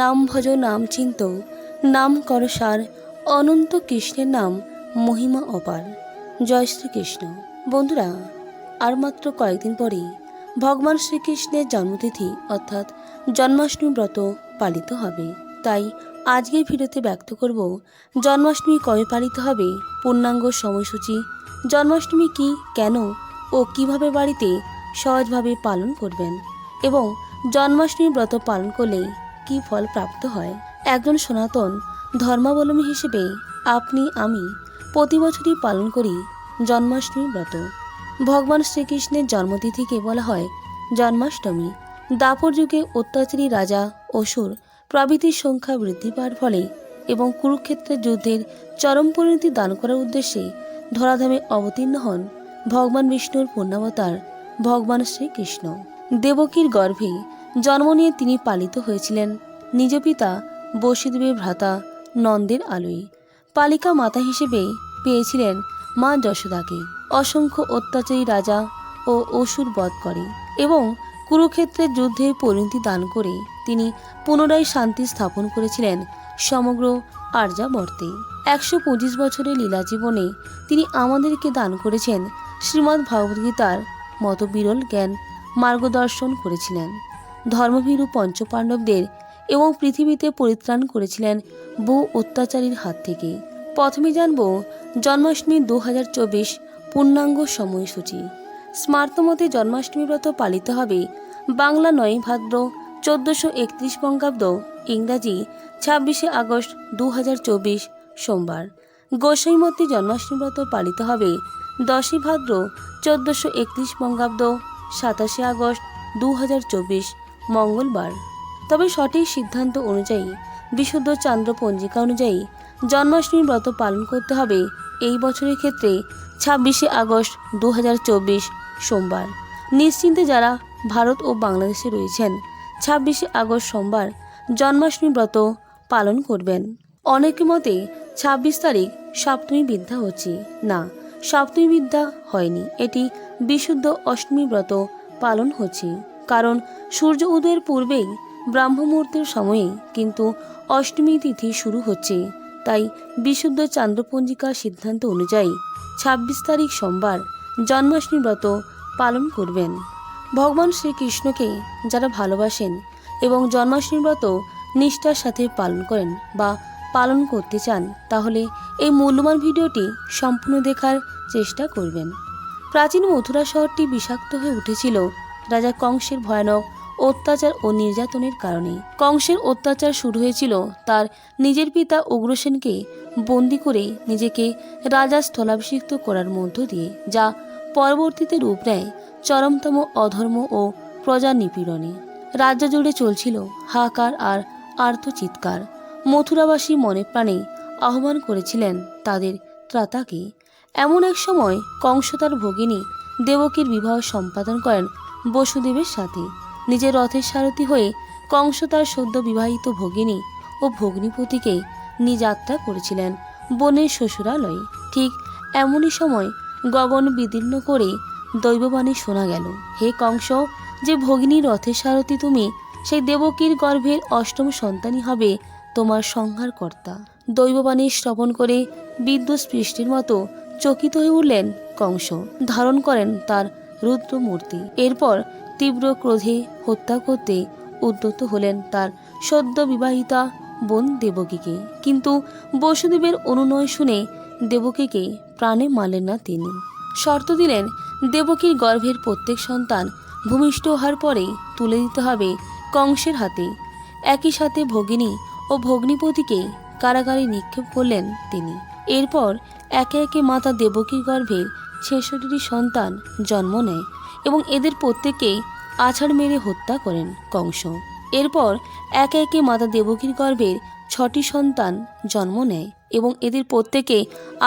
নাম ভজ নাম চিন্ত, নাম কর সার, অনন্ত কৃষ্ণের নাম মহিমা অপার। জয় শ্রীকৃষ্ণ। বন্ধুরা, আর মাত্র কয়েকদিন পরেই ভগবান শ্রীকৃষ্ণের জন্মতিথি অর্থাৎ জন্মাষ্টমী ব্রত পালিত হবে। তাই আজকের ভিডিওতে ব্যক্ত করব, জন্মাষ্টমী কবে পালিত হবে, পূর্ণাঙ্গ সময়সূচি, জন্মাষ্টমী কি, কেন ও কীভাবে বাড়িতে সহজভাবে পালন করবেন এবং জন্মাষ্টমী ব্রত পালন করলে কি ফল প্রাপ্ত হয়? একজন সনাতন, ধর্মাবলম্বী হিসেবে আপনি, আমি প্রতি বছরই পালন করি জন্মাষ্টমী ব্রত। ভগবান শ্রীকৃষ্ণের জন্মতিথিকে বলা হয় জন্মাষ্টমী। দাপর যুগে অত্যাচারী রাজা অসুর প্রভৃতির সংখ্যা বৃদ্ধি পাওয়ার ফলে এবং কুরুক্ষেত্রের যুদ্ধের চরম পরিণতি দান করার উদ্দেশ্যে ধরাধামে অবতীর্ণ হন ভগবান বিষ্ণুর পূর্ণাবতার ভগবান শ্রীকৃষ্ণ। দেবকীর গর্ভে জন্ম নিয়ে তিনি পালিত হয়েছিলেন। নিজ পিতা বসুদেবের ভ্রাতা নন্দের আলোয় পালিকা মাতা হিসেবে পেয়েছিলেন মা যশোদাকে। অসংখ্য অত্যাচারী রাজা ও অসুর বধ করে এবং কুরুক্ষেত্রের যুদ্ধে পরিণতি দান করে তিনি পুনরায় শান্তি স্থাপন করেছিলেন সমগ্র আর্যাবর্তে। একশো পঁচিশ বছরের লীলা জীবনে তিনি আমাদেরকে দান করেছেন। শ্রীমদ্ ভগবদ্গীতার মতো বিরল জ্ঞান মার্গদর্শন করেছিলেন। ধর্মভীরু পঞ্চপাণ্ডবদের এবং পৃথিবীতে পরিত্রাণ করেছিলেন বহু অত্যাচারীর হাত থেকে। প্রথমে জানব জন্মাষ্টমী দু হাজার চব্বিশ পূর্ণাঙ্গ সময়সূচি। স্মার্তমতে জন্মাষ্টমী ব্রত পালিত হবে বাংলা নয় ভাদ্র চোদ্দোশো একত্রিশ বঙ্গাব্দ ইংরাজি ছাব্বিশে আগস্ট দু হাজার চব্বিশ সোমবার। গোসাইমতী জন্মাষ্টমী ব্রত পালিত হবে দশই ভাদ্র চোদ্দোশো একত্রিশ বঙ্গাব্দ সাতাশে আগস্ট দু হাজার চব্বিশ মঙ্গলবার। তবে সঠিক সিদ্ধান্ত অনুযায়ী, বিশুদ্ধ চান্দ্র পঞ্জিকা অনুযায়ী জন্মাষ্টমী ব্রত পালন করতে হবে এই বছরের ক্ষেত্রে ছাব্বিশে আগস্ট দু হাজার চব্বিশ সোমবার। নিশ্চিন্তে যারা ভারত ও বাংলাদেশে রয়েছেন, ছাব্বিশে আগস্ট সোমবার জন্মাষ্টমী ব্রত পালন করবেন। অনেকের মতে ছাব্বিশ তারিখ সপ্তমী বিদ্যা হচ্ছে। না, সপ্তমী বিদ্যা হয়নি। এটি বিশুদ্ধ অষ্টমী ব্রত পালন হচ্ছে। কারণ সূর্য উদয়ের পূর্বেই ব্রাহ্ম মুহূর্তের সময়ে কিন্তু অষ্টমী তিথি শুরু হচ্ছে। তাই বিশুদ্ধ চান্দ্রপঞ্জিকার সিদ্ধান্ত অনুযায়ী ছাব্বিশ তারিখ সোমবার জন্মাষ্টমী ব্রত পালন করবেন। ভগবান শ্রীকৃষ্ণকে যারা ভালোবাসেন এবং জন্মাষ্টমী ব্রত নিষ্ঠার সাথে পালন করেন বা পালন করতে চান, তাহলে এই মূল্যবান ভিডিওটি সম্পূর্ণ দেখার চেষ্টা করবেন। প্রাচীন মথুরা শহরটি বিষাক্ত হয়ে উঠেছিল রাজা কংসের ভয়ানক অত্যাচার ও নির্যাতনের কারণে। কংসের অত্যাচার শুরু হয়েছিল তার নিজের পিতা উগ্রসেনকে বন্দি করে নিজেকে রাজা স্থলাভিষিক্ত করার মধ্য দিয়ে, যা পরবর্তীতে রূপ নেয় চরমতম অধর্ম ও প্রজা নিপীড়নে রাজ্য জুড়ে চলছিল হাহাকার আর আর্তচিৎকার। মথুরাবাসী মনে প্রাণে আহ্বান করেছিলেন তাদের ত্রাতাকে। এমন এক সময় কংস তার ভগিনী দেবকীর বিবাহ সম্পাদন করেন বসুদেবের সাথে। নিজের রথের সারথি হয়ে কংস তার সদ্য বিবাহিত ভগিনী ও ভগ্নিপতিকে নিয়ে যাত্রা করেছিলেন বনের শ্বশুরালয়ে। ঠিক এমনই সময় গগন বিদীর্ণ করে দৈববাণী শোনা গেল, হে কংস, যে ভগিনী রথের সারথি তুমি, সেই দেবকীর গর্ভের অষ্টম সন্তানই হবে তোমার সংহারকর্তা। দৈববাণী শ্রবণ করে বিদ্যুৎ সৃষ্টির মতো চকিত হয়ে উঠলেন কংস। ধারণ করেন তার রুদ্র মূর্তি এরপর তীব্র ক্রোধে হত্যা করতে উদ্যত হলেন তার সদ্য বিবাহিতা বোন দেবকীকে। কিন্তু বসুদেবের অনুনয় শুনে দেবকীকে প্রাণে মারলেন না তিনি। শর্ত দিলেন দেবকীর গর্ভের প্রত্যেক সন্তান ভূমিষ্ঠ হওয়ার পরেই তুলে দিতে হবে কংসের হাতে। একই সাথে ভগিনী ও ভগ্নিপতিকে কারাগারে নিক্ষেপ করলেন তিনি। এরপর একে একে মাতা দেবকীর গর্ভের ছেষট্টিটি সন্তান জন্ম নেয় এবং এদের প্রত্যেককেই আছাড় মেরে হত্যা করেন কংস। এরপর একে একে মাতা দেবকীর গর্ভের ছটি সন্তান জন্ম নেয় এবং এদের প্রত্যেকে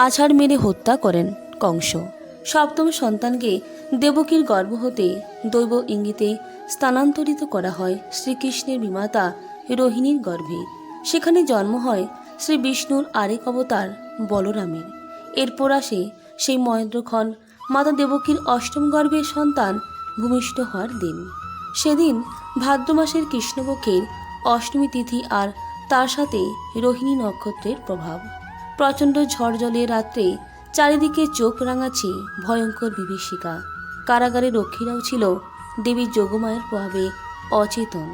আছাড় মেরে হত্যা করেন কংস। সপ্তম সন্তানকে দেবকীর গর্ভ হতে দৈব ইঙ্গিতে স্থানান্তরিত করা হয় শ্রীকৃষ্ণের বিমাতা রোহিণীর গর্ভে। সেখানে জন্ম হয় শ্রী বিষ্ণুর আরেক অবতার বলরামের। এরপর আসে সেই মহেন্দ্রক্ষণ মাতা দেবকীর অষ্টম গর্ভের সন্তান ভূমিষ্ঠ হওয়ার দিন। সেদিন ভাদ্র মাসের কৃষ্ণপক্ষের অষ্টমী তিথি আর তার সাথে রোহিণী নক্ষত্রের প্রভাব। প্রচণ্ড ঝড় জলে রাত্রে চারিদিকে চোখ রাঙাচ্ছে ভয়ঙ্কর বিভীষিকা। কারাগারে রক্ষীরাও ছিল দেবী যোগমায়ের প্রভাবে অচেতন।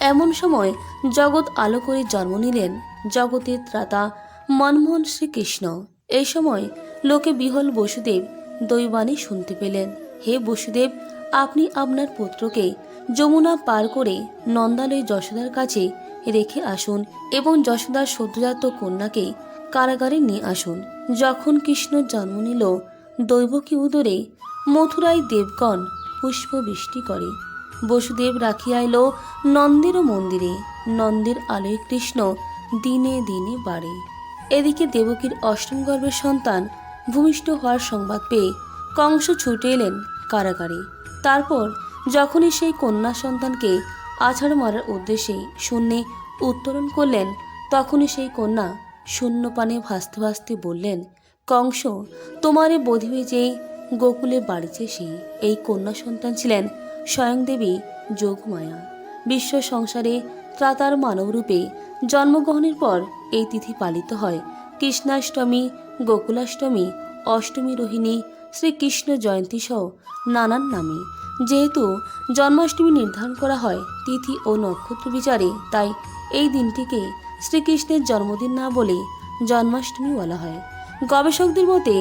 এমন সময় জগৎ আলো করে জন্ম নিলেন জগতের ত্রাতা মনমোহন শ্রীকৃষ্ণ। এই সময় লোকে বিহল বসুদেব দৈবাণী শুনতে পেলেন। হে বসুদেব, আপনি আপনার পুত্রকে যমুনা পার করে নন্দালয় যশোদার কাছে রেখে আসুন এবং যশোদার সদ্যজাত কন্যাকে কারাগারে নিয়ে আসুন। যখন কৃষ্ণ জন্ম নিল, দৈবকী উদরে মথুরায় দেবগণ পুষ্প বৃষ্টি করে। বসুদেব রাখিয়া এলো নন্দের মন্দিরে। নন্দের আলোয় কৃষ্ণ দিনে দিনে বাড়ে। এদিকে দেবকীর অষ্টম গর্ভের সন্তান ভূমিষ্ঠ হওয়ার সংবাদ পেয়ে কংস ছুটে এলেন কারাগারে। তারপর যখনই সেই কন্যা সন্তানকে আছাড় মারার উদ্দেশ্যে শূন্যে উত্তরণ করলেন, তখনই সেই কন্যা শূন্য পানে ভাসতে ভাসতে বললেন, কংস, তোমারে বোধিবে যে গোকুলে বাড়িছে সেই, এই কন্যা সন্তান ছিলেন স্বয়ং দেবী যোগমায়া। বিশ্ব সংসারে ত্রাতার মানবরূপে জন্মগ্রহণের পর এই তিথি পালিত হয়। কৃষ্ণাষ্টমী, গোকুলাষ্টমী, অষ্টমী রোহিণী, শ্রীকৃষ্ণ জয়ন্তী সহ নানান নামে। যেহেতু জন্মাষ্টমী নির্ধারণ করা হয় তিথি ও নক্ষত্র বিচারে, তাই এই দিনটিকে শ্রীকৃষ্ণের জন্মদিন না বলে জন্মাষ্টমী বলা হয়। গবেষকদের মতে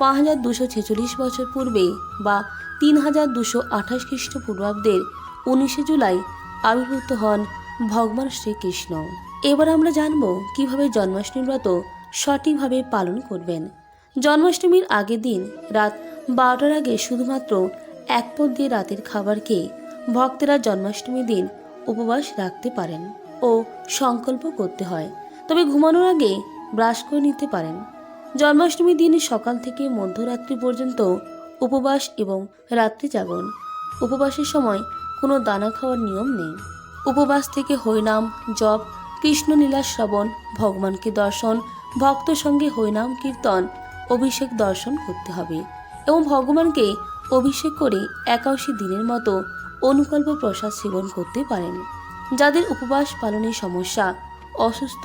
পাঁচ হাজার দুশো ছেচল্লিশ বছর পূর্বে বা তিন হাজার দুশো আঠাশ খ্রিস্টপূর্বাব্দের উনিশে জুলাই আবির্ভূত হন ভগবান শ্রীকৃষ্ণ। এবার আমরা জানব কীভাবে জন্মাষ্টমী ব্রত সঠিকভাবে পালন করবেন। জন্মাষ্টমীর আগের দিন রাত বারোটার আগে শুধুমাত্র এক পদ দিয়ে রাতের খাবার খেয়ে ভক্তেরা জন্মাষ্টমীর দিন উপবাস রাখতে পারেন ও সংকল্প করতে হয়। তবে ঘুমানোর আগে ব্রাশ করে নিতে পারেন। জন্মাষ্টমীর দিন সকাল থেকে মধ্যরাত্রি পর্যন্ত উপবাস এবং রাত্রি জাগরণ। উপবাসের সময় কোনো দানা খাওয়ার নিয়ম নেই। উপবাস থেকে হরিনাম জপ, কৃষ্ণলীলা শ্রবণ, ভগবানকে দর্শন, ভক্ত সঙ্গে হরিনাম কীর্তন, অভিষেক দর্শন করতে হবে এবং ভগবানকে অভিষেক করে একাশি দিনের মতো অনুকল্প প্রসাদ সেবন করতে পারেন। যাদের উপবাস পালনের সমস্যা, অসুস্থ,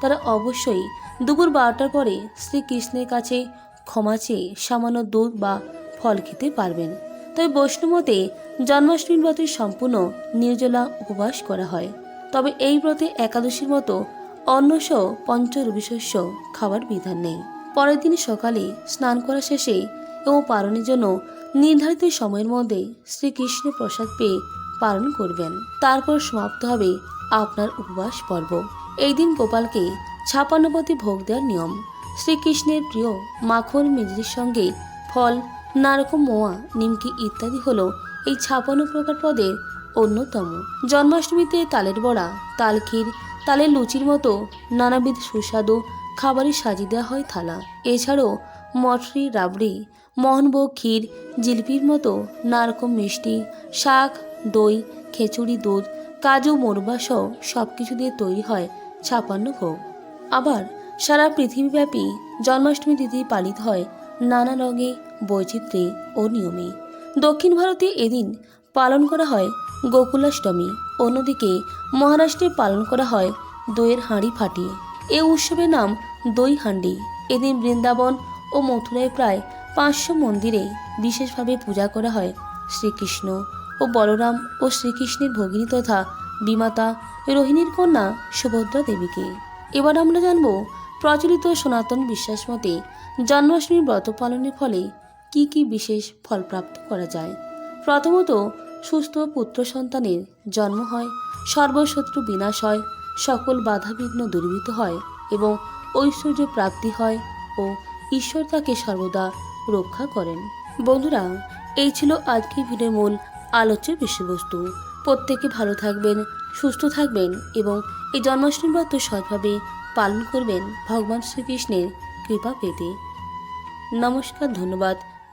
তারা অবশ্যই দুপুর বারোটার পরে শ্রীকৃষ্ণের কাছে ক্ষমা চেয়ে সামান্য দুধ বা ফল খেতে পারবেন। তবে বৈষ্ণবতে জন্মাষ্টমী ব্রতের সম্পূর্ণ নির্জলা উপবাস করা হয়। তবে এই ব্রতে একাদশীর মতো অন্নসহ পঞ্চরবিশস্য খাবার বিধান নেই। পরের দিন সকালে স্নান করা শেষে এবং পালনের জন্য নির্ধারিত সময়ের মধ্যে শ্রীকৃষ্ণ প্রসাদ পেয়ে পালন করবেন। তারপর সমাপ্ত হবে আপনার উপবাস পর্ব। এই দিন গোপালকে ছাপান্নপতি ভোগ দেওয়ার নিয়ম। শ্রীকৃষ্ণের প্রিয় মাখন মেজরির সঙ্গে ফল, নারকম মোয়া, নিমকি ইত্যাদি হলো এই ছাপান্ন প্রকার পদের অন্যতম। জন্মাষ্টমীতে তালের বড়া, তাল ক্ষীর, তালের লুচির মতো নানাবিধ সুস্বাদু খাবারই সাজিয়ে দেওয়া হয় থালা। এছাড়াও মটরি রাবড়ি, মোহনভোগ, ক্ষীর, জিলিপির মতো নারকম মিষ্টি, শাক, দই, খেচুড়ি, দুধ, কাজু মোরবা সহ সব কিছু দিয়ে তৈরি হয় ছাপান্ন ভোগ। আবার সারা পৃথিবীব্যাপী জন্মাষ্টমী তিথি পালিত হয় নানা রঙে, বৈচিত্র্যে ও নিয়মে। দক্ষিণ ভারতে এদিন পালন করা হয় গোকুলাষ্টমী। অন্যদিকে মহারাষ্ট্রে পালন করা হয় দইয়ের হাঁড়ি ফাটিয়ে। এ উৎসবের নাম দই হাঁডি। এদিন বৃন্দাবন ও মথুরায় প্রায় পাঁচশো মন্দিরে বিশেষভাবে পূজা করা হয় শ্রীকৃষ্ণ ও বলরাম ও শ্রীকৃষ্ণের ভগিনী তথা বিমাতা রোহিণীর কন্যা সুভদ্রা দেবীকে। এবার আমরা জানব প্রচলিত সনাতন বিশ্বাস মতে জন্মাষ্টমী ব্রত পালনের ফলে কি কি বিশেষ ফল প্রাপ্ত করা যায়? প্রথমত, সুস্থ পুত্র সন্তানের জন্ম হয়, সর্বশত্রু বিনাশ হয়, সকল বাধাবিঘ্ন দূরীভূত হয় এবং ঐশ্বর্য প্রাপ্তি হয় ও ঈশ্বর তাকে সর্বদা রক্ষা করেন। বন্ধুরা, এই ছিল আজকের ভিডিওর মূল আলোচ্য বিষয়বস্তু। প্রত্যেকে ভালো থাকবেন, সুস্থ থাকবেন এবং এই জন্মাষ্টমী ব্রত সৎভাবে পালন করবেন ভগবান শ্রীকৃষ্ণের কৃপা পেতে। নমস্কার, ধন্যবাদ।